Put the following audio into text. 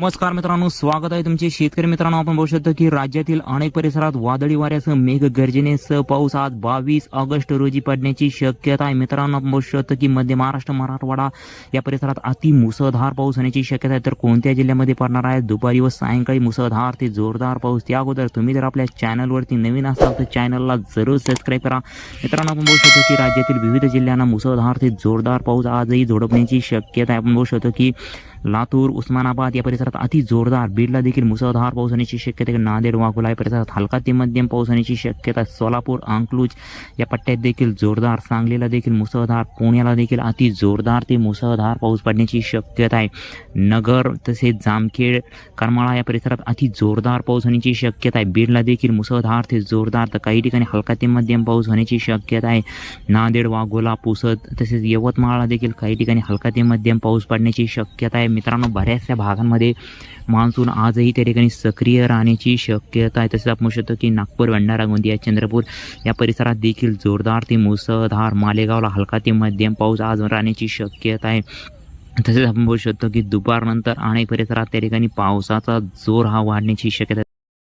नमस्कार मित्रांनो स्वागत आहे तुमचे शेतकरी मित्रांनो. आपण बघू शकतो की राज्यातील अनेक परिसरात वादळी वाऱ्यासह मेघ गर्जनेसह पाऊस आज बावीस ऑगस्ट रोजी पडण्याची शक्यता आहे. मित्रांनो आपण बघू शकतो की मध्य महाराष्ट्र मराठवाडा या परिसरात अति मुसळधार पाऊस होण्याची शक्यता आहे. तर कोणत्या जिल्ह्यामध्ये पडणार आहे? दुपारी व सायंकाळी मुसळधार ते जोरदार पाऊस. त्या अगोदर तुम्ही जर आपल्या चॅनलवरती नवीन असाल तर चॅनलला जरूर सबस्क्राईब करा. मित्रांनो आपण बघू शकतो की राज्यातील विविध जिल्ह्यांना मुसळधार ते जोरदार पाऊस आजही झोडपण्याची शक्यता आहे. आपण बघू शकतो की लातूर उस्मानाबाद या परिसरात अति जोरदार बीडला देखील मुसळधार पाऊस होण्याची शक्यता नांदेड वाघोला या परिसरात हलका ते मध्यम पाऊस होण्याची शक्यता सोलापूर अंकलूज या पट्ट्यात देखील जोरदार सांगलीला देखील मुसळधार पुण्याला देखील अति जोरदार ते मुसळधार पाऊस पडण्याची शक्यता आहे. नगर तसेच जामखेड करमाळा या परिसरात अति जोरदार पाऊस होण्याची शक्यता आहे. बीडला देखील मुसळधार ते जोरदार तर काही ठिकाणी हलका ते मध्यम पाऊस होण्याची शक्यता आहे. नांदेड वाघोला पुसद तसेच यवतमाळला देखील काही ठिकाणी हलका ते मध्यम पाऊस पडण्याची शक्यता आहे. मित्रांनो बऱ्याचशा भागांमध्ये मान्सून आजही त्या ठिकाणी सक्रिय राहण्याची शक्यता आहे तसेच आपण म्हणू शकतो की नागपूर भंडारा गोंदिया चंद्रपूर या परिसरात देखील जोरदार ते मुसळधार मालेगावला हलका ते मध्यम पाऊस आज राहण्याची शक्यता आहे तसेच आपण बोलू शकतो की दुपारनंतर अनेक परिसरात त्या ठिकाणी पावसाचा जोर हा वाढण्याची शक्यता आहे.